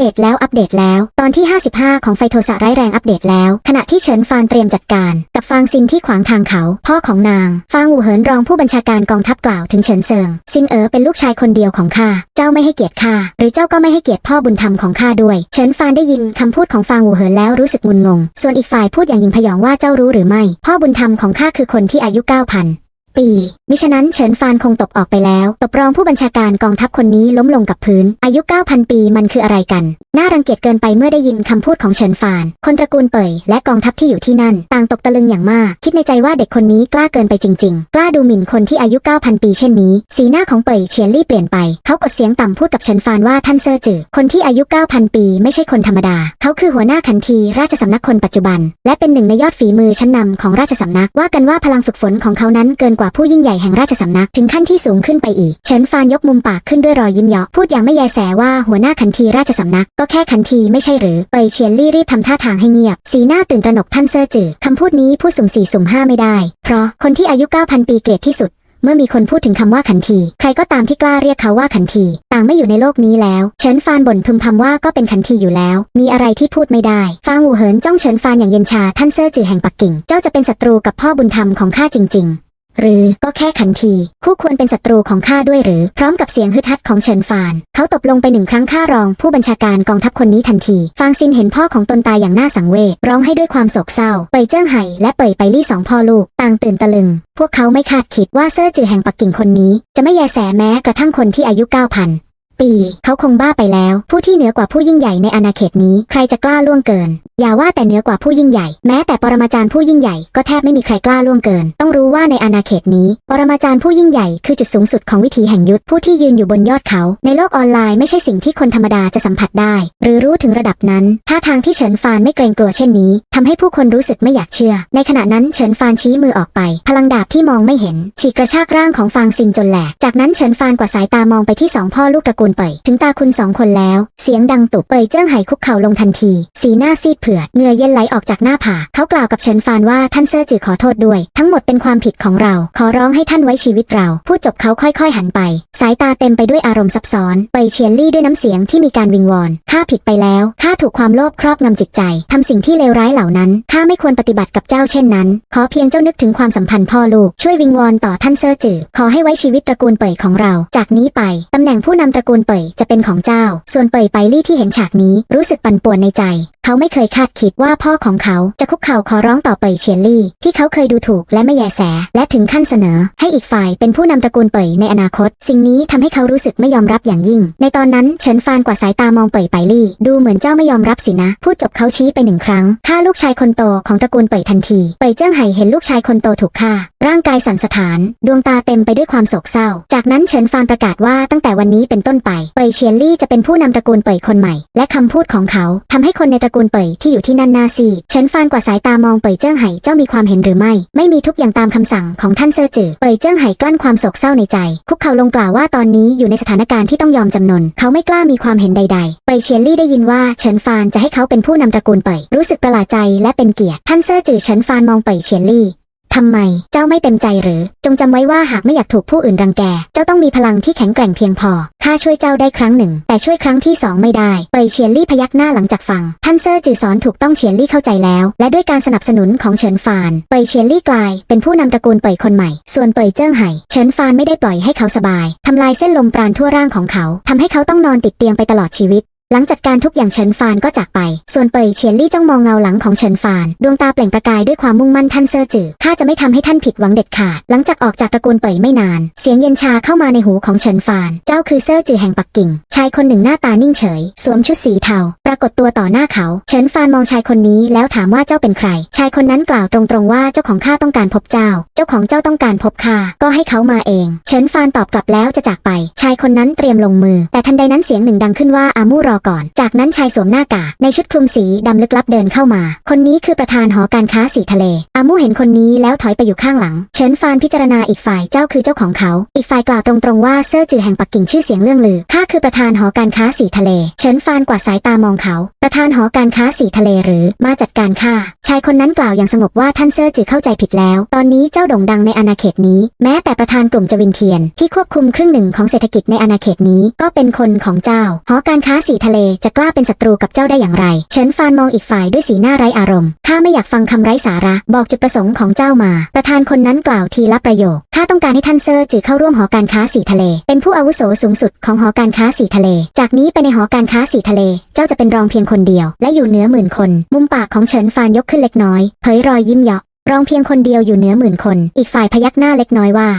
เดตแล้วอัปเดตแล้ว ตอนที่ 55 ของไฟโทสะร้ายแรงอัปเดตแล้ว ขณะที่เฉินฟานเตรียมจัดการ กับฟางซินที่ขวางทางเขา พ่อของนาง ฟางหูเหินรองผู้บัญชาการกองทัพกล่าวถึงเฉินเซิงซินเอ๋อเป็นลูกชายคนเดียวของข้าเจ้าไม่ให้เกียรติข้าหรือเจ้าก็ไม่ให้เกียรติพ่อบุญธรรมของข้าด้วย เฉินฟานได้ยินคำพูดของฟางหูเหินแล้วรู้สึกงุนงง ส่วนอีกฝ่ายพูดอย่างยิงพยองว่าเจ้ารู้หรือไม่ พ่อบุญธรรมของข้าคือคนที่อายุ9,000 ปีมิฉะนั้นเฉินฟานคงตกออกไปแล้ว ตบรองผู้บัญชาการกองทัพคนนี้ล้มลงกับพื้น อายุ 9,000 ปีมันคืออะไรกัน น่ารังเกียจเกินไปเมื่อได้ยินคำพูดของเฉินฟาน คนตระกูลเป่ยและกองทัพที่อยู่ที่นั่น ต่างตกตะลึงอย่างมาก คิดในใจว่าเด็กคนนี้กล้าเกินไปจริง ๆ กล้าดูหมิ่นคนที่อายุ 9,000 ปีเช่นนี้ สีหน้าของเป่ยเฉียนลี่เปลี่ยนไป เขากดเสียงต่ำพูดกับเฉินฟานว่าท่านเซอร์จือคนที่อายุ 9,000 ปีไม่ใช่คนธรรมดา เขาคือหัวหน้าขันทีราชสำนักคนปัจจุบัน และเป็นหนึ่งในยอดฝีมือชั้นนำของราชสำนักว่ากันว่าพลังฝึกฝนของเขานั้นเกินกว่าผู้ยิ่งใหญ่แห่งราชสำนักถึงขั้นที่สูงขึ้นไปอีก เฉินฟานยกมุมปากขึ้นด้วยรอยยิ้มเยาะพูดอย่างไม่แยแสว่าหัวหน้าขันทีราชสำนัก ก็แค่ขันทีไม่ใช่หรือเปยเฉียนลี่รีบทำท่าทางให้เงียบ สีหน้าตื่นตระหนกท่านเซอร์จือคำพูดนี้พูดสุ่มสี่สุ่มห้าไม่ได้ เพราะคนที่อายุ 9,000 ปีเกลียดที่สุดเมื่อมีคนพูดถึงคำว่าขันที ใครก็ตามที่กล้าเรียกเขาว่าขันที ต่างไม่อยู่ในโลกนี้แล้ว เฉินฟานบ่นพึมพำว่าก็เป็นขันทีอยู่แล้ว มีอะไรที่พูดไม่ได้ ฟางหูเหินจ้องเฉินฟานอย่างเย็นชาท่านเซอร์จือแห่งปักกิ่ง เจ้าจะเป็นศัตรูกับพ่อบุญธรรมของข้าจริง ๆ หรือก็แค่ขันที คู่ควรเป็นศัตรูของข้าด้วยหรือ พร้อมกับเสียงฮึดฮัดของเฉินฟาน เขาตบลงไปหนึ่งครั้งข้ารอง ผู้บัญชาการกองทัพคนนี้ทันที ฟางซินเห็นพ่อของตนตายอย่างน่าสังเวชร้องให้ด้วยความโศกเศร้า เปยเจิ้งไห่และเปยไปลี่สองพ่อลูก ต่างตื่นตะลึง พวกเขาไม่คาดคิดว่าเซอร์จือแห่งปักกิ่งคนนี้ จะไม่แยแสแม้กระทั่งคนที่อายุ9,000 ปี เขาคงบ้าไปแล้ว ผู้ที่เหนือกว่าผู้ยิ่งใหญ่ในอาณาเขตนี้ ใครจะกล้าล่วงเกิน อย่าว่าแต่เหนือกว่าผู้ยิ่งใหญ่ แม้แต่ปรมาจารย์ผู้ยิ่งใหญ่ก็แทบไม่มีใครกล้าล่วงเกิน ต้องรู้ว่าในอาณาเขตนี้ ปรมาจารย์ผู้ยิ่งใหญ่คือจุดสูงสุดของวิถีแห่งยุทธผู้ที่ยืนอยู่บนยอดเขา ในโลกออนไลน์ไม่ใช่สิ่งที่คนธรรมดาจะสัมผัสได้ หรือรู้ถึงระดับนั้นท่าทางที่เฉินฟานไม่เกรงกลัวเช่นนี้ทำให้ผู้คนรู้สึกไม่อยากเชื่อ ในขณะนั้นเฉินฟานชี้มือออกไป พลังดาบที่มองไม่เห็นฉีกกระชากร่างของฟางซินจนแหลกจากนั้นเฉินฟานกว่าสายตามองไปที่สองพ่อลูกตระกูลเป่ยถึงตาคุณสองคนแล้ว เสียงดังตุบเป่ยเจิ้งไห่คุกเข่าลงทันที สีหน้าซีดเผือดเงือเย็นไหลออกจากหน้าผาเขากล่าวกับเฉินฟานว่าท่านเซอร์จือขอโทษด้วย ทั้งหมดเป็นความผิดของเรา ขอร้องให้ท่านไว้ชีวิตเรา พูดจบเขาค่อยๆ หันไป สายตาเต็มไปด้วยอารมณ์ซับซ้อนเปยเฉียนลี่ด้วยน้ำเสียงที่มีการวิงวอนข้าผิดไปแล้วข้าถูกความโลภครอบงำจิตใจทำสิ่งที่เลวร้ายเหล่านั้นข้าไม่ควรปฏิบัติกับเจ้าเช่นนั้น ขอเพียงเจ้านึกถึงความสัมพันธ์พ่อลูกช่วยวิงวอนต่อท่านเซอร์จือขอให้ไว้ชีวิตตระกูลเปยของเรา จากนี้ไปตำแหน่งผู้นำตระกูลเปยจะเป็นของเจ้า ส่วนเปยไปลี่ที่เห็นฉากนี้รู้สึกปั่นป่วนในใจเขาไม่เคยคาดคิดว่าพ่อของเขาจะคุกเข่าขอร้องต่อเปยเฉียนลี่ ที่เขาเคยดูถูกและไม่แยแส และถึงขั้นเสนอ ให้อีกฝ่ายเป็นผู้นำตระกูลเปยในอนาคต สิ่งนี้ทำให้เขารู้สึกไม่ยอมรับอย่างยิ่ง ในตอนนั้นเฉินฟานกว่าสายตามองเปยไปลี่ ดูเหมือนเจ้าไม่ยอมรับสินะ พูดจบเขาชี้ไปหนึ่งครั้งฆ่าลูกชายคนโตของตระกูลเปยทันทีเปยเจิ้งไห่เห็นลูกชายคนโตถูกฆ่า ร่างกายสั่นสะท้าน ดวงตาเต็มไปด้วยความโศกเศร้า จากนั้นเฉินฟานประกาศว่าตั้งแต่วันนี้เป็นต้นไปเปยเฉียนลี่จะเป็นผู้นำตระกูลเปยคนใหม่ และคำพูดของเขาทำให้คนในตระกูลเปยที่อยู่ที่นั่นนาซีเฉินฟานกว่าสายตามองเปยเจิ้งไห่เจ้ามีความเห็นหรือไม่ ไม่มีทุกอย่างตามคำสั่งของท่านเซอร์จือเปยเจิ้งไห่กลั้นความโศกเศร้าในใจ คุกเข่าลงกล่าวว่าตอนนี้อยู่ในสถานการณ์ที่ต้องยอมจำนน เขาไม่กล้ามีความเห็นใด ๆ เปยเฉียนลี่ได้ยินว่าเฉินฟานจะให้เขาเป็นผู้นำตระกูลเปยรู้สึกประหลาดใจและเป็นเกียรติท่านเซอร์จือเฉินฟานมองเปยเฉียนลี่ ทำไม เจ้าไม่เต็มใจหรือ จงจำไว้ว่าหากไม่อยากถูกผู้อื่นรังแก เจ้าต้องมีพลังที่แข็งแกร่งเพียงพอ ข้าช่วยเจ้าได้ครั้งหนึ่ง แต่ช่วยครั้งที่สองไม่ได้ เปยเฉียนลี่พยักหน้าหลังจากฟัง ท่านเซอร์จือสอนถูกต้องเฉียนลี่เข้าใจแล้ว และด้วยการสนับสนุนของเฉินฟาน เปยเฉียนลี่กลาย เป็นผู้นำตระกูลเปยคนใหม่ ส่วนเปยเจิ้งไห่เฉินฟานไม่ได้ปล่อยให้เขาสบาย ทำลายเส้นลมปราณทั่วร่างของเขา ทำให้เขาต้องนอนติดเตียงไปตลอดชีวิต หลังจัดการทุกอย่างเฉินฟานก็จากไป ส่วนเปยเฉียนลี่จ้องมองเงาหลังของเฉินฟาน ดวงตาเปล่งประกายด้วยความมุ่งมั่นท่านเซอร์จือข้าจะไม่ทำให้ท่านผิดหวังเด็ดขาด หลังจากออกจากตระกูลเปยไม่นาน เสียงเย็นชาเข้ามาในหูของเฉินฟาน เจ้าคือเซอร์จือแห่งปักกิ่ง ชายคนหนึ่งหน้าตานิ่งเฉย สวมชุดสีเทา รากฏตัวต่อหน้าเขา เฉินฟานมองชายคนนี้แล้วถามว่าเจ้าเป็นใคร ชายคนนั้นกล่าวตรงๆว่าเจ้าของข้าต้องการพบเจ้า เจ้าของเจ้าต้องการพบข้าก็ให้เขามาเอง เฉินฟานตอบกลับแล้วจะจากไป ชายคนนั้นเตรียมลงมือ แต่ทันใดนั้นเสียงหนึ่งดังขึ้นว่าอามู่รอก่อน จากนั้นชายสวมหน้ากากในชุดคลุมสีดำลึกลับเดินเข้ามา คนนี้คือประธานหอการค้าสีทะเล อามู่เห็นคนนี้แล้วถอยไปอยู่ข้างหลัง เฉินฟานพิจารณาอีกฝ่ายเจ้าคือเจ้าของเขา อีกฝ่ายกล่าวตรงๆว่าเซอร์จือแห่งปักกิ่งชื่อเสียงเรื่องลือข้าคือประธานหอการค้าสีทะเล เฉินฟานกวาดสายตามองเขา ประธานหอการค้าสีทะเลหรือมาจัดการข้าชายคนนั้นกล่าวอย่างสงบว่าท่านเซอร์จือเข้าใจผิดแล้ว ตอนนี้เจ้าโด่งดังในอาณาเขตนี้ แม้แต่ประธานกลุ่มจวินเทียน ที่ควบคุมครึ่งหนึ่งของเศรษฐกิจในอาณาเขตนี้ก็เป็นคนของเจ้า หอการค้าสีทะเลจะกล้าเป็นศัตรูกับเจ้าได้อย่างไร เฉินฟานมองอีกฝ่ายด้วยสีหน้าไร้อารมณ์ข้าไม่อยากฟังคำไร้สาระ บอกจุดประสงค์ของเจ้ามา ประธานคนนั้นกล่าวทีละประโยคข้าต้องการให้ท่านเซอร์จือเข้าร่วมหอการค้าสีทะเล เป็นผู้อาวุโสสูงสุดของหอการค้าสีทะเล จากนี้ไปในหอการค้าสีทะเล เจ้าจะเป็นรองเพียงคนเดียว และอยู่เหนือหมื่นคน มุมปากของเฉินฟานยกขึ้นเล็กน้อย เผยรอยยิ้มเยาะรองเพียงคนเดียวอยู่เหนือหมื่นคน อีกฝ่ายพยักหน้าเล็กน้อยว่า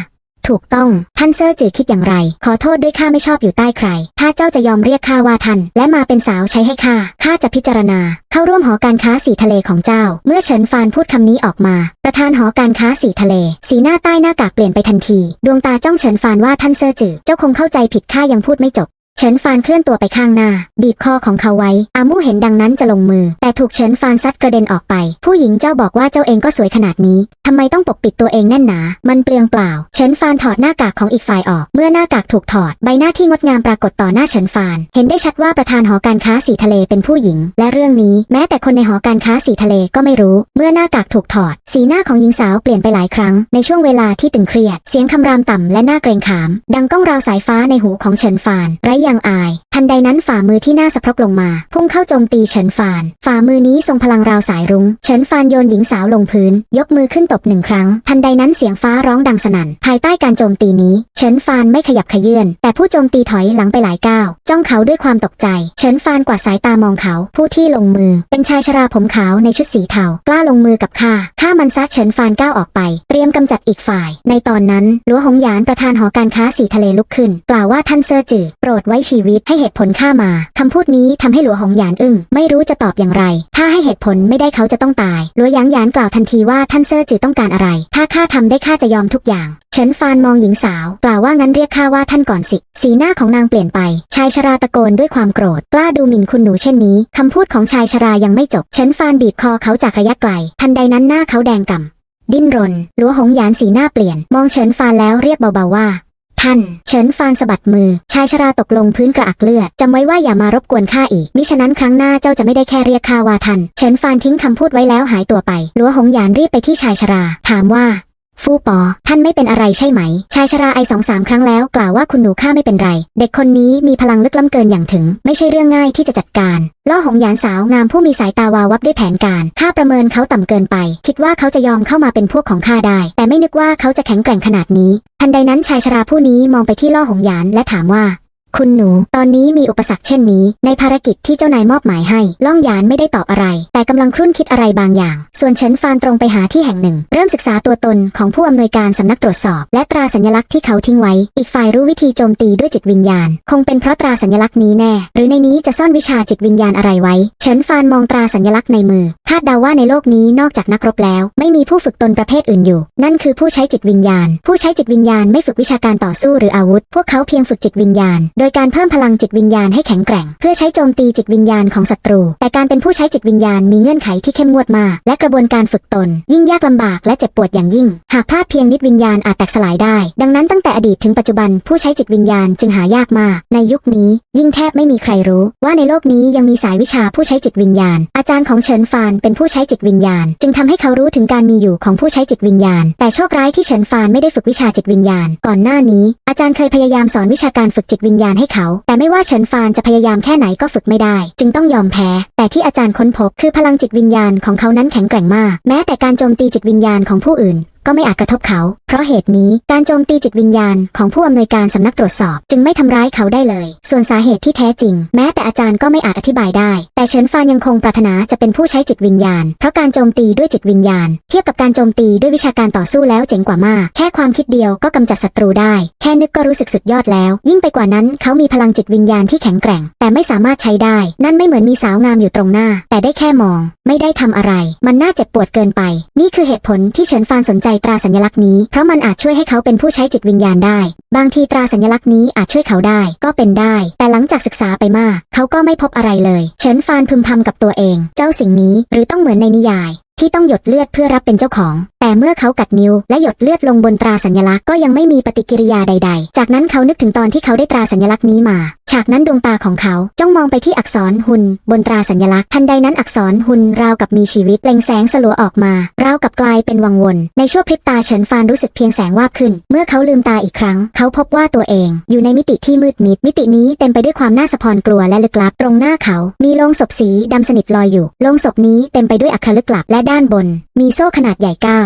ถูกต้อง ท่านเซอร์จือคิดอย่างไร ขอโทษด้วยข้าไม่ชอบอยู่ใต้ใคร ถ้าเจ้าจะยอมเรียกข้าว่าท่าน และมาเป็นสาวใช้ให้ข้า ข้าจะพิจารณา เข้าร่วมหอการค้าสีทะเลของเจ้า เมื่อเฉินฟานพูดคำนี้ออกมา ประธานหอการค้าสีทะเล สีหน้าใต้หน้ากากเปลี่ยนไปทันที ดวงตาจ้องเฉินฟานว่าท่านเซอร์จือเจ้าคงเข้าใจผิดข้ายังพูดไม่จบ เฉินฟานเคลื่อนตัวไปข้างหน้า บีบคอของเขาไว้ อามู่เห็นดังนั้นจะลงมือ แต่ถูกเฉินฟานซัดกระเด็นออกไป ผู้หญิงเจ้าบอกว่าเจ้าเองก็สวยขนาดนี้ ทำไมต้องปกปิดตัวเองแน่นหนา มันเปลืองเปล่า เฉินฟานถอดหน้ากากของอีกฝ่ายออก เมื่อหน้ากากถูกถอด ใบหน้าที่งดงามปรากฏต่อหน้าเฉินฟาน เห็นได้ชัดว่าประธานหอการค้าสีทะเลเป็นผู้หญิง และเรื่องนี้แม้แต่คนในหอการค้าสีทะเลก็ไม่รู้ เมื่อหน้ากากถูกถอด สีหน้าของหญิงสาวเปลี่ยนไปหลายครั้ง ในช่วงเวลาที่ตึงเครียด เสียงคำรามต่ำและหน้าเกรงขาม ดังก้องราวสายฟ้าในหูของเฉินฟานไรยางอาย ทันใดนั้นฝ่ามือที่หน้าสะพรกลงมา พุ่งเข้าโจมตีเฉินฟาน ฝ่ามือนี้ทรงพลังราวสายรุง้ง เฉินฟานโยนหญิงสาวลงพื้น ยกมือขึ้นตบหนึ่งครั้ง ทันใดนั้นเสียงฟ้าร้องดังสนั่น ภายใต้การโจมตีนี้ เฉินฟานไม่ขยับขยื่น แต่ผู้โจมตีถอยหลังไปหลายก้าว จ้องเขาด้วยความตกใจ เฉินฟานกวาดสายตามองเขา ผู้ที่ลงมือ เป็นชายชราผมขาวในชุดสีเทา กล้าลงมือกับข้า ข้ามันซัดเฉินฟานก้าวออกไป เตรียมกำจัดอีกฝ่าย ในตอนนั้นหลัวหงหยานประธานหอการค้าสีทะเลลุกขึ้น กล่าวว่าท่านเซอร์จือโปรดไว้ชีวิตให้เหตุผลข้ามา คำพูดนี้ทำให้หลัวหงหยานอึ้งไม่รู้จะตอบอย่างไร ถ้าให้เหตุผลไม่ได้เขาจะต้องตายหลัวหยางหยานกล่าวทันทีว่าท่านเซอร์จือต้องการอะไร ถ้าข้าทำได้ข้าจะยอมทุกอย่าง เฉินฟานมองหญิงสาว กล่าวว่างั้นเรียกข้าว่าท่านก่อนสิ สีหน้าของนางเปลี่ยนไป ชายชราตะโกนด้วยความโกรธ กล้าดูหมิ่นคุณหนูเช่นนี้ คำพูดของชายชรายังไม่จบ เฉินฟานบีบคอเขาจากระยะไกล ทันใดนั้นหน้าเขาแดงก่ำดิ้นรน หลัวหงหยานสีหน้าเปลี่ยน มองเฉินฟานแล้วเรียกเบาๆว่า ท่าน เฉินฟานสะบัดมือ ชายชราตกลงพื้นกระอักเลือดจำไว้ว่าอย่ามารบกวนข้าอีก มิฉะนั้นครั้งหน้าเจ้าจะไม่ได้แค่เรียกข้าว่าท่าน เฉินฟานทิ้งคำพูดไว้แล้วหายตัวไปหลัวหงหยานรีบไปที่ชายชรา ถามว่า ฟู่ปอ ท่านไม่เป็นอะไรใช่ไหม ชายชราไอสองสามครั้งแล้วกล่าวว่าคุณหนูข้าไม่เป็นไร เด็กคนนี้มีพลังลึกล้ำเกินอย่างถึง ไม่ใช่เรื่องง่ายที่จะจัดการ ล่อหงหยานสาวงามผู้มีสายตาวาววับด้วยแผนการข้าประเมินเขาต่ำเกินไป คิดว่าเขาจะยอมเข้ามาเป็นพวกของข้าได้ แต่ไม่นึกว่าเขาจะแข็งแกร่งขนาดนี้ ทันใดนั้นชายชราผู้นี้มองไปที่ล่อหงหยานและถามว่า คุณหนู ตอนนี้มีอุปสรรคเช่นนี้ ในภารกิจที่เจ้านายมอบหมายให้ ล่องยานไม่ได้ตอบอะไร แต่กำลังครุ่นคิดอะไรบางอย่าง ส่วนเฉินฟานตรงไปหาที่แห่งหนึ่ง เริ่มศึกษาตัวตนของผู้อำนวยการสำนักตรวจสอบ และตราสัญลักษณ์ที่เขาทิ้งไว้ อีกฝ่ายรู้วิธีโจมตีด้วยจิตวิญญาณ คงเป็นเพราะตราสัญลักษณ์นี้แน่ หรือในนี้จะซ่อนวิชาจิตวิญญาณอะไรไว้ เฉินฟานมองตราสัญลักษณ์ในมือ คาดเดาว่าในโลกนี้นอกจากนักรบแล้ว ไม่มีผู้ฝึกตนประเภทอื่นอยู่ นั่นคือผู้ใช้จิตวิญญาณ ผู้ใช้จิตวิญญาณไม่ฝึกวิชาการต่อสู้หรืออาวุธ พวกเขาเพียงฝึกจิตวิญญาณโดยการเพิ่มพลังจิตวิญญาณให้แข็งแกร่ง เพื่อใช้โจมตีจิตวิญญาณของศัตรู แต่การเป็นผู้ใช้จิตวิญญาณมีเงื่อนไขที่เข้มงวดมากและกระบวนการฝึกตน ยิ่งยากลำบากและเจ็บปวดอย่างยิ่ง หากพลาดเพียงนิดวิญญาณอาจแตกสลายได้ ดังนั้นตั้งแต่อดีตถึงปัจจุบันผู้ใช้จิตวิญญาณจึงหายากมาก ในยุคนี้ ยิ่งแทบไม่มีใครรู้ ว่าในโลกนี้ยังมีสายวิชาผู้ใช้จิตวิญญาณ อาจารย์ของเฉินฟานเป็นผู้ใช้จิตวิญญาณ จึงทำให้เขารู้ถึงการมีอยู่ของผู้ใช้จิตวิญญาณ แต่โชคร้ายที่เฉินฟานไม่ได้ฝึกวิชาจิตวิญญาณ ก่อนหน้านี้ อาจารย์เคยพยายามสอนวิชาการฝึกจิตวิญญาณให้เขา แต่ไม่ว่าเฉินฟานจะพยายามแค่ไหนก็ฝึกไม่ได้ จึงต้องยอมแพ้ แต่ที่อาจารย์ค้นพบคือพลังจิตวิญญาณของเขานั้นแข็งแกร่งมาก แม้แต่การโจมตีจิตวิญญาณของผู้อื่น ก็ไม่อาจกระทบเขา เพราะเหตุนี้การโจมตีจิตวิญญาณของผู้อำนวยการสำนักตรวจสอบ จึงไม่ทำร้ายเขาได้เลย ส่วนสาเหตุที่แท้จริง แม้แต่อาจารย์ก็ไม่อาจอธิบายได้ แต่เฉินฟานยังคงปรารถนาจะเป็นผู้ใช้จิตวิญญาณ เพราะการโจมตีด้วยจิตวิญญาณ เทียบกับการโจมตีด้วยวิชาการต่อสู้แล้วเจ๋งกว่ามาก แค่ความคิดเดียวก็กำจัดศัตรูได้ แค่นึกก็รู้สึกสุดยอดแล้ว ยิ่งไปกว่านั้นเขามีพลังจิตวิญญาณที่แข็งแกร่ง แต่ไม่สามารถใช้ได้ นั่นไม่เหมือนมีสาวงามอยู่ตรงหน้า แต่ได้แค่มอง ไม่ได้ทำอะไร มันน่าเจ็บปวดเกินไป นี่คือเหตุผลที่เฉินฟานสนใจตราสัญลักษณ์นี้เพราะมันอาจช่วยให้เขาเป็นผู้ใช้จิตวิญญาณได้ บางทีตราสัญลักษณ์นี้อาจช่วยเขาได้ก็เป็นได้ แต่หลังจากศึกษาไปมาก เขาก็ไม่พบอะไรเลย เฉินฟานพึมพำกับตัวเอง เจ้าสิ่งนี้หรือต้องเหมือนในนิยาย ที่ต้องหยดเลือดเพื่อรับเป็นเจ้าของ แต่เมื่อเขากัดนิ้วและหยดเลือดลงบนตราสัญลักษณ์ก็ยังไม่มีปฏิกิริยาใด ๆ จากนั้นเขานึกถึงตอนที่เขาได้ตราสัญลักษณ์นี้มา ฉากนั้นดวงตาของเขาจ้องมองไปที่อักษรหุนบนตราสัญลักษณ์ทันใดนั้นอักษรหุนราวกับมีชีวิตเปล่งแสงสลัวออกมาราวกับกลายเป็นวังวน ในชั่วพริบตาเฉินฟานรู้สึกเพียงแสงวาบขึ้น เมื่อเขาลืมตาอีกครั้ง เขาพบว่าตัวเอง อยู่ในมิติที่มืดมิด มิตินี้เต็มไปด้วยความน่าสะพรกลัวและลึกลับ ตรงหน้าเขา มีโลงศพสีดำสนิทลอยอยู่โลงศพนี้เต็มไปด้วยอัครลึกลับและด้านบน มีโซ่ขนาดใหญ่เก้า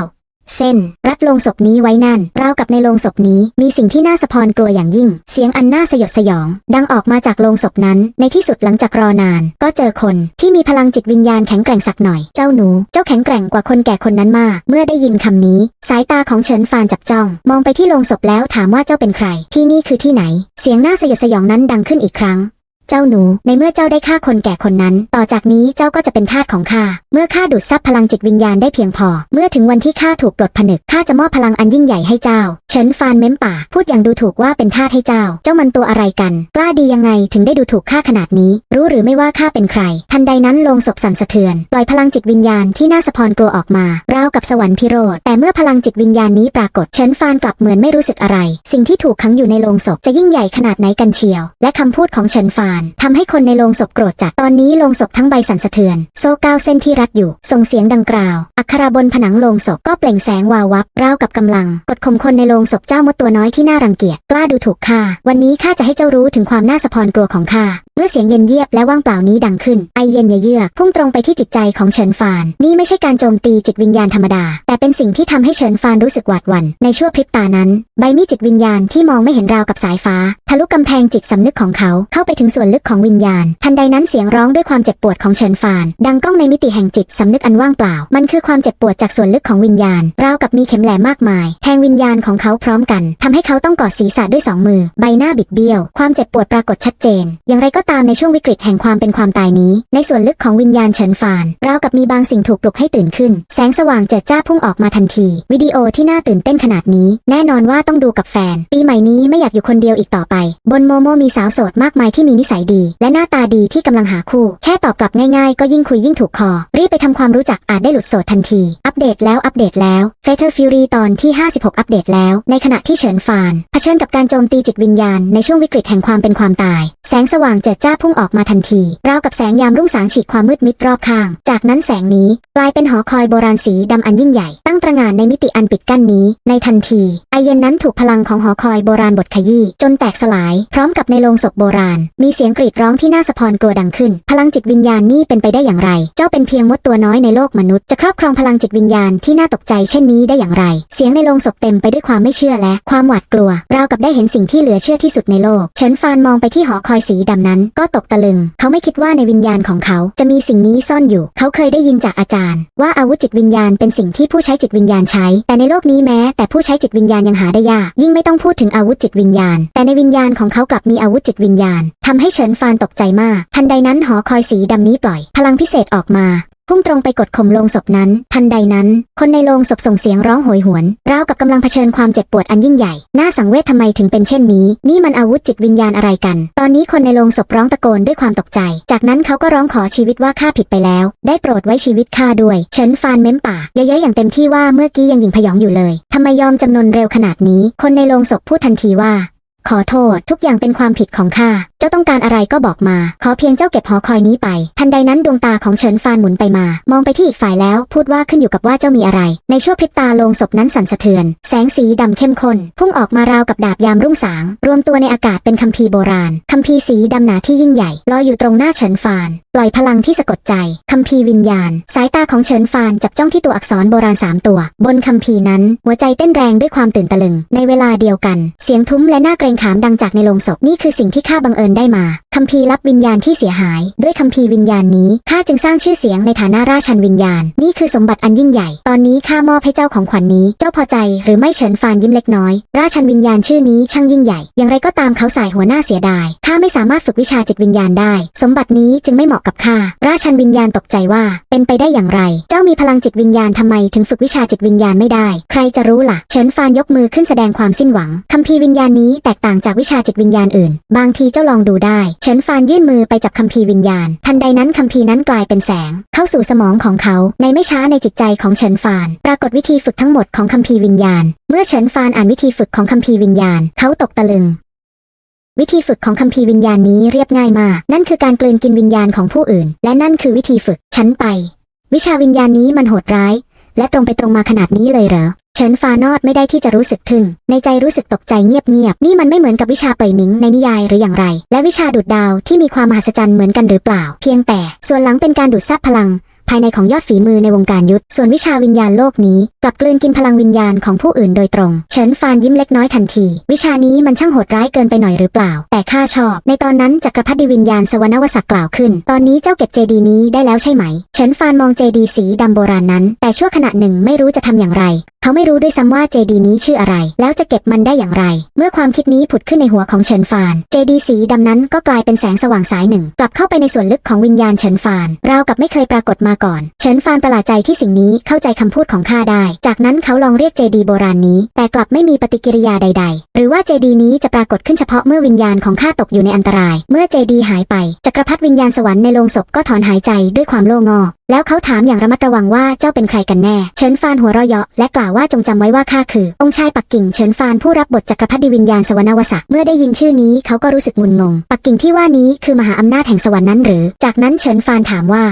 เส้น รัดโลงศพนี้ไว้แน่น ราวกับในโลงศพนี้ มีสิ่งที่น่าสะพรกลัวอย่างยิ่ง เสียงอันน่าสยดสยอง ดังออกมาจากโลงศพนั้น ในที่สุดหลังจากรอนาน ก็เจอคนที่มีพลังจิตวิญญาณแข็งแกร่งสักหน่อย เจ้าหนู เจ้าแข็งแกร่งกว่าคนแก่คนนั้นมาก เมื่อได้ยินคำนี้ สายตาของเฉินฟานจับจ้อง มองไปที่โลงศพแล้วถามว่าเจ้าเป็นใคร ที่นี่คือที่ไหน เสียงน่าสยดสยองนั้นดังขึ้นอีกครั้ง เจ้าหนู ในเมื่อเจ้าได้ฆ่าคนแก่คนนั้น ต่อจากนี้เจ้าก็จะเป็นทาสของข้า เมื่อข้าดูดซับพลังจิตวิญญาณได้เพียงพอ เมื่อถึงวันที่ข้าถูกปลดผนึก ข้าจะมอบพลังอันยิ่งใหญ่ให้เจ้า เฉินฟานเม้มปากพูดอย่างดูถูกว่าเป็นทาสให้เจ้า เจ้ามันตัวอะไรกัน กล้าดียังไงถึงได้ดูถูกข้าขนาดนี้ รู้หรือไม่ว่าข้าเป็นใคร ทันใดนั้นโลงศพสั่นสะเทือน ปล่อยพลังจิตวิญญาณที่น่าสะพรกลัวออกมา ราวกับสวรรค์พิโรธ แต่เมื่อพลังจิตวิญญาณนี้ปรากฏ เฉินฟานกลับเหมือนไม่รู้สึกอะไร สิ่งที่ถูกขังอยู่ในโลงศพจะยิ่งใหญ่ขนาดไหนกันเชียว และคำพูดของเฉินฟานทำให้คนในโรงศพโกรธจัดตอนนี้โรงศพทั้งใบสั่นสะเทือน โซ่ก้าเส้นที่รัดอยู่ ส่งเสียงดังกล่าว อักขระบนผนังโรงศพก็เปล่งแสงวาววับราวกับกำลัง กดข่มคนในโรงศพเจ้ามดตัวน้อยที่น่ารังเกียจกล้าดูถูกข้าวันนี้ข้าจะให้เจ้ารู้ถึงความน่าสะพรกลัวของข้า เมื่อเสียงเย็นเยียบและว่างเปล่านี้ดังขึ้น ไอเย็นเยือกพุ่งตรงไปที่จิตใจของเฉินฟาน นี่ไม่ใช่การโจมตีจิตวิญญาณธรรมดา แต่เป็นสิ่งที่ทำให้เฉินฟานรู้สึกหวาดหวั่น ในชั่วพริบตานั้น ใบมีดจิตวิญญาณที่มองไม่เห็นราวกับสายฟ้า ทะลุกำแพงจิตสำนึกของเขาเข้าไปถึงส่วนลึกของวิญญาณ ทันใดนั้นเสียงร้องด้วยความเจ็บปวดของเฉินฟาน ดังก้องในมิติแห่งจิตสำนึกอันว่างเปล่า มันคือความเจ็บปวดจากส่วนลึกของวิญญาณ ราวกับมีเข็มแหลมมากมาย แทงวิญญาณของเขาพร้อมกันทำให้เขาต้องกอดศีรษะด้วยสองมือ ใบหน้าบิดเบี้ยว ความเจ็บปวดปรากฏชัดเจน อย่างไรก็ตามในช่วงวิกฤตแห่งความเป็นความตายนี้ ในส่วนลึกของวิญญาณเฉินฟานราวกับมีบางสิ่งถูกปลุกให้ตื่นขึ้น แสงสว่างเจิดจ้าพุ่งออกมาทันที วิดีโอที่น่าตื่นเต้นขนาดนี้ แน่นอนว่าต้องดูกับแฟน ปีใหม่นี้ไม่อยากอยู่คนเดียวอีกต่อไป บนโมโมมีสาวโสดมากมายที่มีนิสัยดี และหน้าตาดีที่กำลังหาคู่ แค่ตอบกลับง่ายๆ ก็ยิ่งคุยยิ่งถูกคอ รีบไปทำความรู้จักอาจได้หลุดโสดทันที ปเดตแล้วอัปเดตแล้ว Fatal Fury ตอนที่ 56 อัปเดตแล้ว ในขณะที่เฉินฟานเผชิญกับการโจมตีจิตวิญญาณในช่วงวิกฤตแห่งความเป็นความตาย แสงสว่างเจิดจ้าพุ่งออกมาทันที ราวกับแสงยามรุ่งสางฉีกความมืดมิดรอบข้าง จากนั้นแสงนี้กลายเป็นหอคอยโบราณสีดำอันยิ่งใหญ่ ตั้งตระหง่านในมิติอันปิดกั้นนี้ ในทันที ไอเย็นนั้นถูกพลังของหอคอยโบราณบดขยี้จนแตกสลาย พร้อมกับในโลงศพโบราณ มีเสียงกรีดร้องที่น่าสะพรกลัวดังขึ้น พลังจิตวิญญาณนี่เป็นไปได้อย่างไร เจ้าเป็นเพียงมดตัวน้อยในโลกมนุษย์จะครอบครองพลังจิตวิญญญาณที่น่าตกใจเช่นนี้ได้อย่างไร เสียงในโลงศพเต็มไปด้วยความไม่เชื่อและความหวาดกลัว ราวกับได้เห็นสิ่งที่เหลือเชื่อที่สุดในโลก เฉินฟานมองไปที่หอคอยสีดำนั้น ก็ตกตะลึง เขาไม่คิดว่าในวิญญาณของเขาจะมีสิ่งนี้ซ่อนอยู่ เขาเคยได้ยินจากอาจารย์ ว่าอาวุธจิตวิญญาณเป็นสิ่งที่ผู้ใช้จิตวิญญาณใช้ แต่ในโลกนี้แม้ แต่ผู้ใช้จิตวิญญาณยังหาได้ยาก ยิ่งไม่ต้องพูดถึงอาวุธจิตวิญญาณ แต่ในวิญญาณของเขากลับมีอาวุธจิตวิญญาณทำให้เฉินฟานตกใจมาก ทันใดนั้นหอคอยสีดำนี้ปล่อย พลังพิเศษออกมา พุ่งตรงไปกดข่มโลงศพนั้น ทันใดนั้น คนในโลงศพส่งเสียงร้องโหยหวน ราวกับกำลังเผชิญความเจ็บปวดอันยิ่งใหญ่ น่าสังเวชทำไมถึงเป็นเช่นนี้ นี่มันอาวุธจิตวิญญาณอะไรกัน ตอนนี้คนในโลงศพร้องตะโกนด้วยความตกใจ จากนั้นเขาก็ร้องขอชีวิตว่าข้าผิดไปแล้ว ได้โปรดไว้ชีวิตข้าด้วย เฉินฟานเม้มปากเย้ยๆอย่างเต็มที่ว่าเมื่อกี้ยังหยิงพยองอยู่เลยทำไมยอมจำนนเร็วขนาดนี้ คนในโลงศพพูดทันทีว่า ขอโทษทุกอย่างเป็นความผิดของข้าเจ้าต้องการอะไรก็บอกมา ขอเพียงเจ้าเก็บหอคอยนี้ไป ทันใดนั้นดวงตาของเฉินฟานหมุนไปมา มองไปที่อีกฝ่ายแล้ว พูดว่าขึ้นอยู่กับว่าเจ้ามีอะไร ในชั่วพริบตาโลงศพนั้นสั่นสะเทือน แสงสีดำเข้มข้นพุ่งออกมาราวกับดาบยามรุ่งสาง รวมตัวในอากาศเป็นคัมภีร์โบราณคัมภีร์สีดำหนาที่ยิ่งใหญ่ลอยอยู่ตรงหน้าเฉินฟานปล่อยพลังที่สะกดใจคัมภีร์วิญญาณ สายตาของเฉินฟานจับจ้องที่ตัวอักษรโบราณสามตัว บนคัมภีร์นั้น หัวใจเต้นแรงด้วยความตื่นตะลึง ในเวลาเดียวกัน เสียงทุ้มและหน้าเกรงขามดังจากในโลงศพนี่คือสิ่งที่ข้าบังเอิญได้มาคัมภีร์รับวิญญาณที่เสียหาย ด้วยคัมภีร์วิญญาณนี้ข้าจึงสร้างชื่อเสียงในฐานะราชันวิญญาณ นี่คือสมบัติอันยิ่งใหญ่ ตอนนี้ข้ามอบให้เจ้าของขวัญนนี้ เจ้าพอใจหรือไม่เฉินฟานยิ้มเล็กน้อย ราชันวิญญาณชื่อนี้ช่างยิ่งใหญ่ อย่างไรก็ตามเขาสายหัวหน้าเสียดายข้าไม่สามารถฝึกวิชาจิตวิญญาณได้ สมบัตินี้จึงไม่เหมาะกับข้าราชันวิญญาณตกใจว่า เป็นไปได้อย่างไร เจ้ามีพลังจิตวิญญาณทำไมถึงฝึกวิชาจิตวิญญาณไม่ได้ ใครจะรู้ล่ะ เฉินฟานยกมือขึ้นแสดงความสิ้นหวังคัมภีร์วิญญาณนี้แตกต่างจากวิชาจิตวิญญาณอื่น บางทีเจ้าลองดูได้ เฉินฟานยื่นมือไปจับคัมภีร์วิญญาณ ทันใดนั้นคัมภีร์นั้นกลายเป็นแสง เข้าสู่สมองของเขา ในไม่ช้าในจิตใจของเฉินฟาน ปรากฏวิธีฝึกทั้งหมดของคัมภีร์วิญญาณ เมื่อเฉินฟานอ่านวิธีฝึกของคัมภีร์วิญญาณ เขาตกตะลึงวิธีฝึกของคัมภีร์วิญญาณนี้เรียบง่ายมาก นั่นคือการกลืนกินวิญญาณของผู้อื่น และนั่นคือวิธีฝึก ฉันไป วิชาวิญญาณนี้มันโหดร้าย และตรงไปตรงมาขนาดนี้เลยเหรอ เฉินฟานอดไม่ได้ที่จะรู้สึกทึ่ง ในใจรู้สึกตกใจเงียบๆ นี่มันไม่เหมือนกับวิชาเป่ยหมิงในนิยายหรืออย่างไร และวิชาดูดดาวที่มีความมหัศจรรย์เหมือนกันหรือเปล่า เพียงแต่ส่วนหลังเป็นการดูดซับพลัง ภายในของยอดฝีมือในวงการยุทธ ส่วนวิชาวิญญาณโลกนี้กลับกลืนกินพลังวิญญาณของผู้อื่นโดยตรง เฉินฟานยิ้มเล็กน้อยทันที วิชานี้มันช่างโหดร้ายเกินไปหน่อยหรือเปล่า แต่ข้าชอบ ในตอนนั้นจักรพรรดิวิญญาณสวรรณวสักกล่าวขึ้น ตอนนี้เจ้าเก็บเจดีนี้ได้แล้วใช่ไหม เฉินฟานมองเจดีสีดำโบราณนั้น แต่ชั่วขณะหนึ่งไม่รู้จะทำอย่างไร เขาไม่รู้ด้วยซ้ำว่าเจดีนี้ชื่ออะไร แล้วจะเก็บมันได้อย่างไร เมื่อความคิดนี้ผุดขึ้นในหัวของเฉินฟาน เจดีสีดำนั้นก็กลายเป็นแสงสว่างสายหนึ่ง กลับเข้าไปในส่วนลึกของวิญญาณเฉินฟานราวกับไม่เคยปรากฏมาก่อน เฉินฟานประหลาดใจที่สิ่งนี้เข้าใจคำพูดของข้าได้ จากนั้นเขาลองเรียกเจดีโบราณนี้ แต่กลับไม่มีปฏิกิริยาใด ๆ หรือว่าเจดีนี้จะปรากฏขึ้นเฉพาะเมื่อวิญญาณของข้าตกอยู่ในอันตราย เมื่อเจดีหายไปจักรพรรดิวิญญาณสวรรค์ในโลงศพก็ถอนหายใจด้วยความโล่งอกแล้วเขาถามอย่างระมัดระวังว่าเจ้าเป็นใครกันแน่ เฉินฟานหัวเราะเยาะและกล่าวว่าจงจำไว้ว่าข้าคือ องค์ชายปักกิ่งเฉินฟานผู้รับบทจักรพรรดิวิญญาณสวรรณวสักเมื่อได้ยินชื่อนี้เขาก็รู้สึกงุนงง ปักกิ่งที่ว่านี้คือมหาอำนาจแห่งสวรรค์นั้นหรือ จากนั้นเฉินฟานถามว่า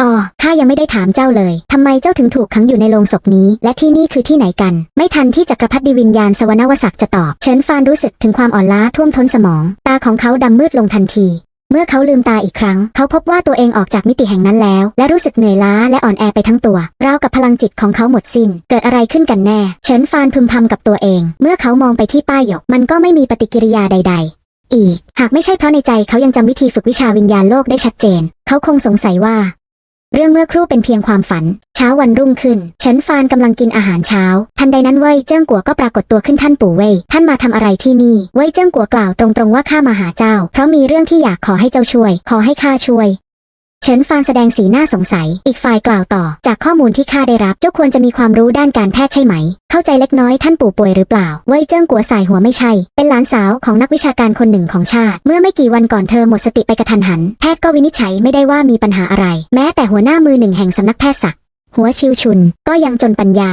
อ๋อข้ายังไม่ได้ถามเจ้าเลย ทำไมเจ้าถึงถูกขังอยู่ในโรงศพนี้ และที่นี่คือที่ไหนกัน ไม่ทันที่จักรพรรดิวิญญาณสวรรณวสักจะตอบ เฉินฟานรู้สึกถึงความอ่อนล้าท่วมท้นสมอง ตาของเขาดำมืดลงทันที เมื่อเขาลืมตาอีกครั้ง เขาพบว่าตัวเองออกจากมิติแห่งนั้นแล้ว และรู้สึกเหนื่อยล้าและอ่อนแอไปทั้งตัวราวกับพลังจิตของเขาหมดสิน้น เกิดอะไรขึ้นกันแน่ เฉินฟานพึมพำกับตัวเอง เมื่อเขามองไปที่ป้ายหยก มันก็ไม่มีปฏิกิริยาใด ๆอีกหากไม่ใช่เพราะในใจเขายังจำวิธีฝึกวิชาวิญญาณโลกได้ชัดเจน เขาคงสงสัยว่า เรื่องเมื่อครู่เป็นเพียงความฝัน เช้าวันรุ่งขึ้น เฉินฟานกำลังกินอาหารเช้า ทันใดนั้นเว่ยเจิ้งกัวก็ปรากฏตัวขึ้นท่านปู่เว่ยท่านมาทำอะไรที่นี่ เว่ยเจิ้งกัวกล่าวตรงๆว่าข้ามาหาเจ้า เพราะมีเรื่องที่อยากขอให้เจ้าช่วย ขอให้ข้าช่วย เฉินฟานแสดงสีหน้าสงสัย อีกฝ่ายกล่าวต่อ จากข้อมูลที่ข้าได้รับ เจ้าควรจะมีความรู้ด้านการแพทย์ใช่ไหม เข้าใจเล็กน้อยท่านปู่ป่วยหรือเปล่า เว่ยเจิ้งกัวสายหัวไม่ใช่ เป็นหลานสาวของนักวิชาการคนหนึ่งของชาติ เมื่อไม่กี่วันก่อนเธอหมดสติไปกระทันหัน แพทย์ก็วินิจฉัยไม่ได้ว่ามีปัญหาอะไร แม้แต่หัวหน้ามือหนึ่งแห่งสำนักแพทย์ศักดิ์หัวชิวชุน ก็ยังจนปัญญา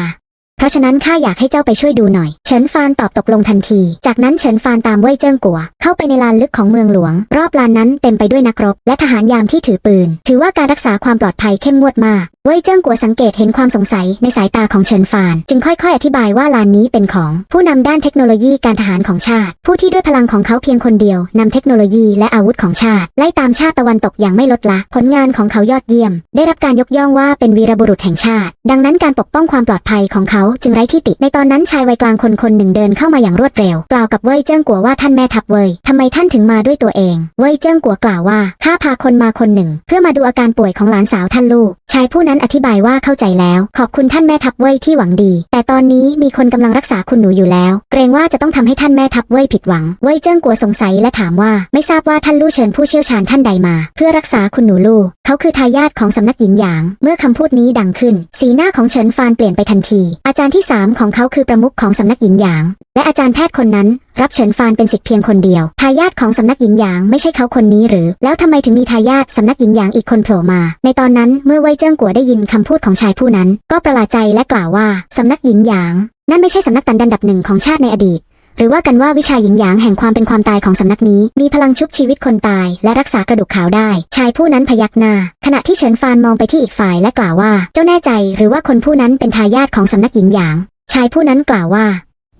เพราะฉะนั้นข้าอยากให้เจ้าไปช่วยดูหน่อย เฉินฟานตอบตกลงทันที จากนั้นเฉินฟานตามเว่ยเจิ้งกัว เข้าไปในลานลึกของเมืองหลวง รอบลานนั้นเต็มไปด้วยนักรบ และทหารยามที่ถือปืน ถือว่าการรักษาความปลอดภัยเข้มงวดมากเว่ยเจิ้งกัวสังเกตเห็นความสงสัยในสายตาของเฉินฟาน จึงค่อยๆ อธิบายว่าลานนี้เป็นของผู้นำด้านเทคโนโลยีการทหารของชาติ ผู้ที่ด้วยพลังของเขาเพียงคนเดียวนำเทคโนโลยีและอาวุธของชาติ ไล่ตามชาติตะวันตกอย่างไม่ลดละ ผลงานของเขายอดเยี่ยม ได้รับการยกย่องว่าเป็นวีรบุรุษแห่งชาติ ดังนั้นการปกป้องความปลอดภัยของเขาจึงไร้ที่ติ ในตอนนั้นชายวัยกลางคนคนหนึ่งเดินเข้ามาอย่างรวดเร็ว กล่าวกับเว่ยเจิ้งกัวว่าท่านแม่ทัพเว่ยทำไมท่านถึงมาด้วยตัวเอง เว่ยเจิ้งกัวกล่าวว่าข้าพาคนมาคนหนึ่ง เพื่อมาดูอาการป่วยของหลานสาวท่านลูก ชายผู้นั้นอธิบายว่าเข้าใจแล้ว ขอบคุณท่านแม่ทัพเว่ยที่หวังดี แต่ตอนนี้มีคนกำลังรักษาคุณหนูอยู่แล้ว เกรงว่าจะต้องทำให้ท่านแม่ทัพเว่ยผิดหวัง เว่ยเจิ้งกัวสงสัยและถามว่า ไม่ทราบว่าท่านลู่เชิญผู้เชี่ยวชาญท่านใดมา เพื่อรักษาคุณหนูลู่เขาคือทายาทของสำนักหญิงหยาง เมื่อคำพูดนี้ดังขึ้น สีหน้าของเฉินฟานเปลี่ยนไปทันที อาจารย์ที่สามของเขาคือประมุขของสำนักหญิงหยาง และอาจารย์แพทย์คนนั้นรับเฉินฟานเป็นศิษย์เพียงคนเดียวทายาทของสำนักหญิงหยางไม่ใช่เขาคนนี้หรือ แล้วทำไมถึงมีทายาทสำนักหญิงหยางอีกคนโผล่มา ในตอนนั้นเมื่อเว่ยเจิ้งกัวได้ยินคำพูดของชายผู้นั้น ก็ประหลาดใจและกล่าวว่าสำนักหญิงหยาง นั่นไม่ใช่สำนักตันดันดับหนึ่งของชาติในอดีต หรือว่ากันว่าวิชาหญิงหยางแห่งความเป็นความตายของสำนักนี้ มีพลังชุบชีวิตคนตาย และรักษากระดูกขาวได้ ชายผู้นั้นพยักหน้า ขณะที่เฉินฟานมองไปที่อีกฝ่ายและกล่าวว่า เจ้าแน่ใจ หรือว่าคนผู้นั้นเป็นทายาทของสำนักหญิงหยาง ชายผู้นั้นกล่าวว่า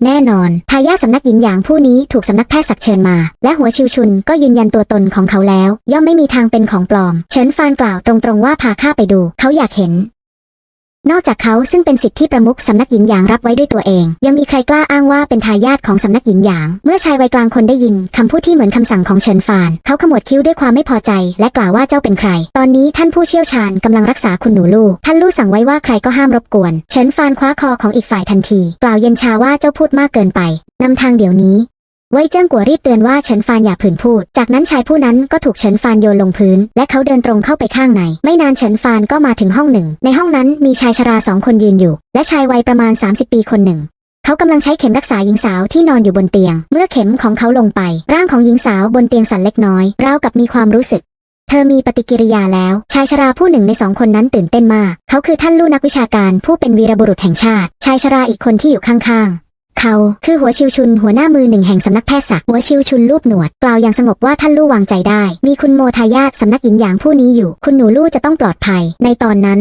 แน่นอนทายาทสำนักหญิงหยางผู้นี้ถูกสำนักแพทย์สักเชิญมา และหัวชิวชุนก็ยืนยันตัวตนของเขาแล้ว ย่อมไม่มีทางเป็นของปลอม เฉินฟานกล่าวตรงๆว่าพาข้าไปดู เขาอยากเห็น นอกจากเขาซึ่งเป็นสิทธิที่ประมุขสำนักหญิงหยางรับไว้ด้วยตัวเอง ยังมีใครกล้าอ้างว่าเป็นทายาทของสำนักหญิงหยาง เมื่อชายวัยกลางคนได้ยินคำพูดที่เหมือนคำสั่งของเฉินฟาน เขาขมวดคิ้วด้วยความไม่พอใจ และกล่าวว่าเจ้าเป็นใคร ตอนนี้ท่านผู้เชี่ยวชาญกำลังรักษาคุณหนูลูกท่านลู่สั่งไว้ว่าใครก็ห้ามรบกวน เฉินฟานคว้าคอของอีกฝ่ายทันที กล่าวเย็นชาว่าเจ้าพูดมากเกินไปนำทางเดี๋ยวนี้ เว่ยเจิ้งกัวรีบเตือนว่าเฉินฟานอย่าผืนพูด จากนั้นชายผู้นั้นก็ถูกเฉินฟานโยนลงพื้น และเขาเดินตรงเข้าไปข้างใน ไม่นานเฉินฟานก็มาถึงห้องหนึ่ง ในห้องนั้นมีชายชราสองคนยืนอยู่ และชายวัยประมาณ 30 ปีคนหนึ่ง เขากำลังใช้เข็มรักษาหญิงสาวที่นอนอยู่บนเตียง เมื่อเข็มของเขาลงไป ร่างของหญิงสาวบนเตียงสั่นเล็กน้อยราวกับมีความรู้สึกเธอมีปฏิกิริยาแล้ว ชายชราผู้หนึ่งในสองคนนั้นตื่นเต้นมาก เขาคือท่านลู่นักวิชาการผู้เป็นวีรบุรุษแห่งชาติ ชายชราอีกคนที่อยู่ข้างๆ เขาคือหัวชิวชุนหัวหน้ามือหนึ่งแห่งสำนักแพทย์ศักดิ์หัวชิวชุนรูปหนวด กล่าวอย่างสงบว่าท่านลู่วางใจได้ มีคุณโมทายาทสำนักหญิงหยางผู้นี้อยู่ คุณหนูลู่จะต้องปลอดภัย ในตอนนั้น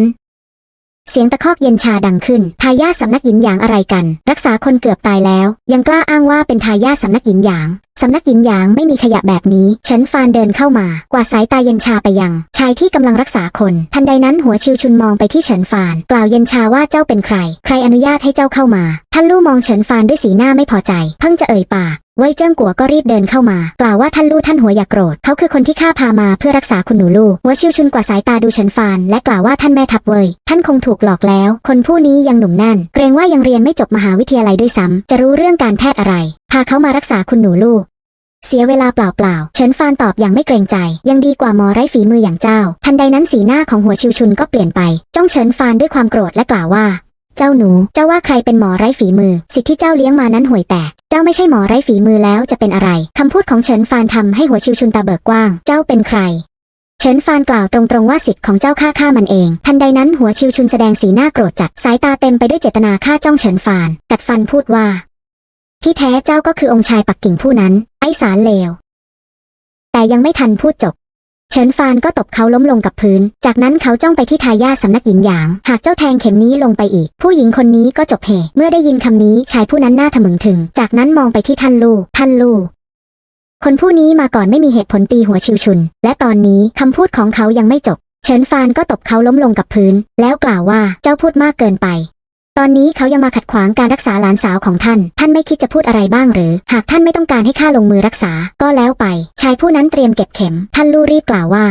เสียงตะคอกเย็นชาดังขึ้น ทายาทสำนักหญิงหยางอะไรกัน รักษาคนเกือบตายแล้ว ยังกล้าอ้างว่าเป็นทายาทสำนักหญิงหยางสำนักหญิงหยางไม่มีขยะแบบนี้ เฉินฟานเดินเข้ามา กวาดสายตาเย็นชาไปยัง ชายที่กำลังรักษาคน ทันใดนั้นหัวชิวชุนมองไปที่เฉินฟาน กล่าวเย็นชาว่าเจ้าเป็นใคร ใครอนุญาตให้เจ้าเข้ามา ท่านลู่มองเฉินฟานด้วยสีหน้าไม่พอใจ เพิ่งจะเอ่ยปากเว่ยเจิ้งกัวก็รีบเดินเข้ามากล่าวว่าท่านลู่ท่านหัวอย่าโกรธเขาคือคนที่ข้าพามาเพื่อรักษาคุณหนูลู่หัวชิวชุนกว่าสายตาดูเฉินฟาน และกล่าวว่าท่านแม่ทัพเว่ยท่านคงถูกหลอกแล้ว คนผู้นี้ยังหนุ่มแน่น เกรงว่ายังเรียนไม่จบมหาวิทยาลัยด้วยซ้ำจะรู้เรื่องการแพทย์อะไร พาเขามารักษาคุณหนูลู่เสียเวลาเปล่าๆ เฉินฟานตอบอย่างไม่เกรงใจ ยังดีกว่าหมอไร้ฝีมืออย่างเจ้า ทันใดนั้นสีหน้าของหัวชิวชุนก็เปลี่ยนไป จ้องเฉินฟานด้วยความโกรธและกล่าวว่า เจ้าหนู เจ้าว่าใครเป็นหมอไร้ฝีมือ สิทธิ์ที่เจ้าเลี้ยงมานั้นห่วยแตก เจ้าไม่ใช่หมอไร้ฝีมือแล้วจะเป็นอะไร คำพูดของเฉินฟานทำให้หัวชิวชุนตาเบิกกว้าง เจ้าเป็นใครเฉินฟานกล่าวตรงๆว่าสิทธิ์ของเจ้าฆ่าฆ่ามันเอง ทันใดนั้นหัวชิวชุนแสดงสีหน้าโกรธจัด สายตาเต็มไปด้วยเจตนาฆ่าจ้องเฉินฟาน กัดฟันพูดว่า ที่แท้เจ้าก็คือองค์ชายปักกิ่งผู้นั้น ไอ้สารเลว แต่ยังไม่ทันพูดจบ เฉินฟานก็ตบเขาล้มลงกับพื้น จากนั้นเขาจ้องไปที่ทายาทสำนักหญิงหยาง หากเจ้าแทงเข็มนี้ลงไปอีก ผู้หญิงคนนี้ก็จบเหเมื่อได้ยินคำนี้ชายผู้นั้นหน้าถมึงถึง จากนั้นมองไปที่ท่านลู่ท่านลู่คนผู้นี้มาก่อนไม่มีเหตุผลตีหัวชิวชุน และตอนนี้คำพูดของเขายังไม่จบ เฉินฟานก็ตบเขาล้มลงกับพื้น แล้วกล่าวว่าเจ้าพูดมากเกินไป ตอนนี้เขายังมาขัดขวางการรักษาหลานสาวของท่าน ท่านไม่คิดจะพูดอะไรบ้างหรือ หากท่านไม่ต้องการให้ข้าลงมือรักษา ก็แล้วไป ชายผู้นั้นเตรียมเก็บเข็ม ท่านลู่รีบกล่าวว่า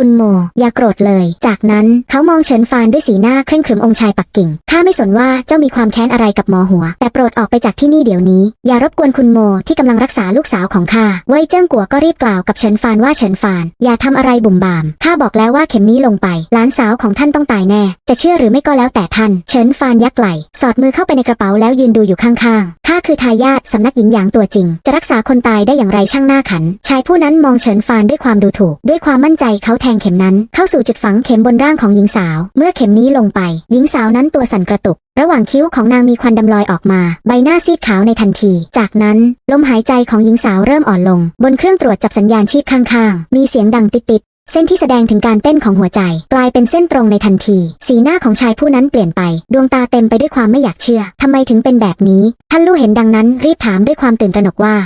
คุณโม อย่าโกรธเลย จากนั้นเขามองเฉินฟานด้วยสีหน้าเคร่งขรึมองค์ชายปักกิ่ง ข้าไม่สนว่าเจ้ามีความแค้นอะไรกับหมอหัว แต่โปรดออกไปจากที่นี่เดี๋ยวนี้ อย่ารบกวนคุณโมที่กำลังรักษาลูกสาวของข้าเว่ยเจิ้งกัวก็รีบกล่าวกับเฉินฟานว่าเฉินฟาน อย่าทำอะไรบุ่มบาม ข้าบอกแล้วว่าเข็มนี้ลงไป หลานสาวของท่านต้องตายแน่ จะเชื่อหรือไม่ก็แล้วแต่ท่าน เฉินฟานยักไหล่สอดมือเข้าไปในกระเป๋าแล้วยืนดูอยู่ข้างๆ ข้าคือทายาทสำนักหญิงหยางตัวจริง จะรักษาคนตายได้อย่างไรช่างหน้าขัน ชายผู้นั้นมองเฉินฟานด้วยความดูถูก ด้วยความมั่นใจเขาทงเข็มนั้นเข้าสู่จุดฝังเข็มบนร่างของหญิงสาว เมื่อเข็มนี้ลงไป หญิงสาวนั้นตัวสั่นกระตุก ระหว่างคิ้วของนางมีควันดำลอยออกมา ใบหน้าซีดขาวในทันที จากนั้นลมหายใจของหญิงสาวเริ่มอ่อนลง บนเครื่องตรวจจับสัญญาณชีพข้างๆ มีเสียงดังติดๆเส้นที่แสดงถึงการเต้นของหัวใจ กลายเป็นเส้นตรงในทันที สีหน้าของชายผู้นั้นเปลี่ยนไป ดวงตาเต็มไปด้วยความไม่อยากเชื่อ ทำไมถึงเป็นแบบนี้ ท่านลู่เห็นดังนั้นรีบถามด้วยความตื่นตระหนกว่า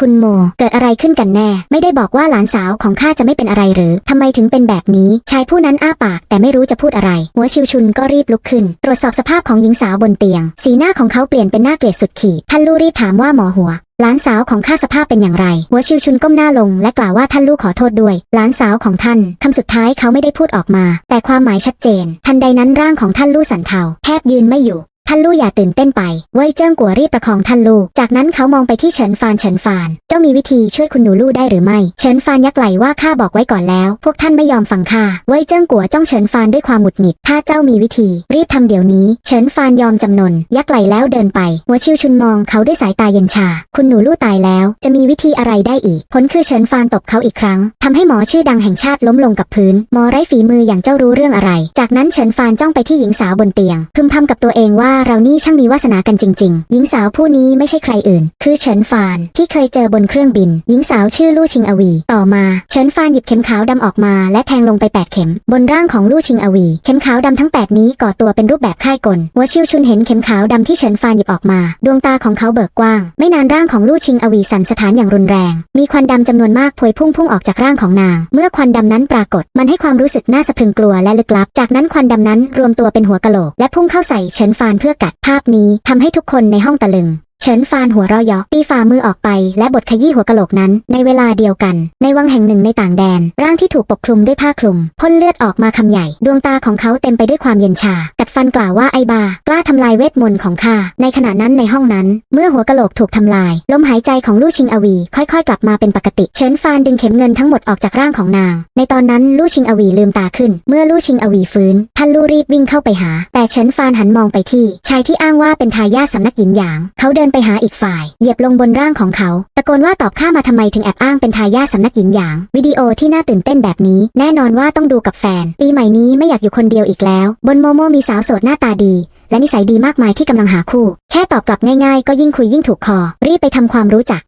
คุณโม เกิดอะไรขึ้นกันแน่ ไม่ได้บอกว่าหลานสาวของข้าจะไม่เป็นอะไรหรือ ทำไมถึงเป็นแบบนี้ ชายผู้นั้นอ้าปาก แต่ไม่รู้จะพูดอะไร หัวชิวชุนก็รีบลุกขึ้น ตรวจสอบสภาพของหญิงสาวบนเตียง สีหน้าของเขาเปลี่ยนเป็นหน้าเกลียดสุดขีด ท่านลู่รีบถามว่าหมอหัวหลานสาวของข้าสภาพเป็นอย่างไร หัวชิวชุนก้มหน้าลง และกล่าวว่าท่านลู่ขอโทษด้วย หลานสาวของท่าน คำสุดท้ายเขาไม่ได้พูดออกมา แต่ความหมายชัดเจน ทันใดนั้นร่างของท่านลู่สั่นเทาแทบยืนไม่อยู่ ท่านลู่อย่าตื่นเต้นไป เว่ยเจิ้งกัวรีบประคองท่านลู่ จากนั้นเขามองไปที่เฉินฟานเฉินฟาน เจ้ามีวิธีช่วยคุณหนูลู่ได้หรือไม่ เฉินฟานยักไหลว่าข้าบอกไว้ก่อนแล้ว พวกท่านไม่ยอมฟังข้า เว่ยเจิ้งกัวจ้องเฉินฟานด้วยความหงุดหงิด ถ้าเจ้ามีวิธี รีบทำเดี๋ยวนี้ เฉินฟานยอมจำนน ยักไหลแล้วเดินไป หัวชิวชุนมองเขาด้วยสายตาเย็นชา คุณหนูลู่ตายแล้ว จะมีวิธีอะไรได้อีก ผลคือเฉินฟานตบเขาอีกครั้ง ทำให้หมอชื่อดังแห่งชาติล้มลงกับพื้น หมอไร้ฝีมืออย่างเจ้ารู้เรื่องอะไร จากนั้นเฉินฟานจ้องไปที่หญิงสาวบนเตียงพึมพำกับตัวเองว่าเรานี่ช่างมีวาสนากันจริง ๆ หญิงสาวผู้นี้ไม่ใช่ใครอื่น คือเฉินฟานที่เคยเจอบนเครื่องบิน หญิงสาวชื่อลู่ชิงอวี ต่อมาเฉินฟานหยิบเข็มขาวดำออกมาและแทงลงไปแปดเข็ม บนร่างของลู่ชิงอวี เข็มขาวดำทั้งแปดนี้ก่อตัวเป็นรูปแบบค่ายกลหัวชิวชุนเห็นเข็มขาวดำที่เฉินฟานหยิบออกมา ดวงตาของเขาเบิกกว้าง ไม่นานร่างของลู่ชิงอวีสั่นสถานอย่างรุนแรง มีควันดำจำนวนมากพวยพุ่งพุ่งออกจากร่างของนาง เมื่อควันดำนั้นปรากฏ มันให้ความรู้สึกน่าสะพรึงกลัวและลึกลับ จากนั้นควันดำนั้นรวมตัวเป็นหัวกะโหลกและพุ่งเข้าใส่เฉินฟานเพื่อกัดภาพนี้ทำให้ทุกคนในห้องตะลึง เฉินฟานหัวเราะเยาะตีฝ่ามือออกไป และบดขยี้หัวกะโหลกนั้น ในเวลาเดียวกัน ในวังแห่งหนึ่งในต่างแดน ร่างที่ถูกปกคลุมด้วยผ้าคลุมพ่นเลือดออกมาคำใหญ่ ดวงตาของเขาเต็มไปด้วยความเย็นชา กัดฟันกล่าวว่าไอบากล้าทำลายเวทมนต์ของข้าในขณะนั้นในห้องนั้น เมื่อหัวกะโหลกถูกทำลาย ลมหายใจของลู่ชิงอวี ค่อยๆ กลับมาเป็นปกติ เฉินฟานดึงเข็มเงินทั้งหมดออกจากร่างของนาง ในตอนนั้นลู่ชิงอวีลืมตาขึ้น เมื่อลู่ชิงอวีฟื้นท่านลู่รีบวิ่งเข้าไปหา แต่เฉินฟานหันมองไปที่ ชายที่อ้างว่าเป็นทายาทสำนักหญิงหยาง เขาเดินไปหาอีกฝ่าย เหยียบลงบนร่างของเขา ตะโกนว่าตอบข้ามาทำไมถึงแอบอ้างเป็นทายาทสำนักหญิงหยาง วิดีโอที่น่าตื่นเต้นแบบนี้ แน่นอนว่าต้องดูกับแฟน ปีใหม่นี้ไม่อยากอยู่คนเดียวอีกแล้ว บนโมโมมีสาวโสดหน้าตาดี และนิสัยดีมากมายที่กำลังหาคู่ แค่ตอบกลับง่ายๆ ก็ยิ่งคุยยิ่งถูกคอ รีบไปทำความรู้จัก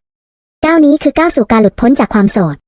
ก้าวนี้คือก้าวสู่การหลุดพ้นจากความโสด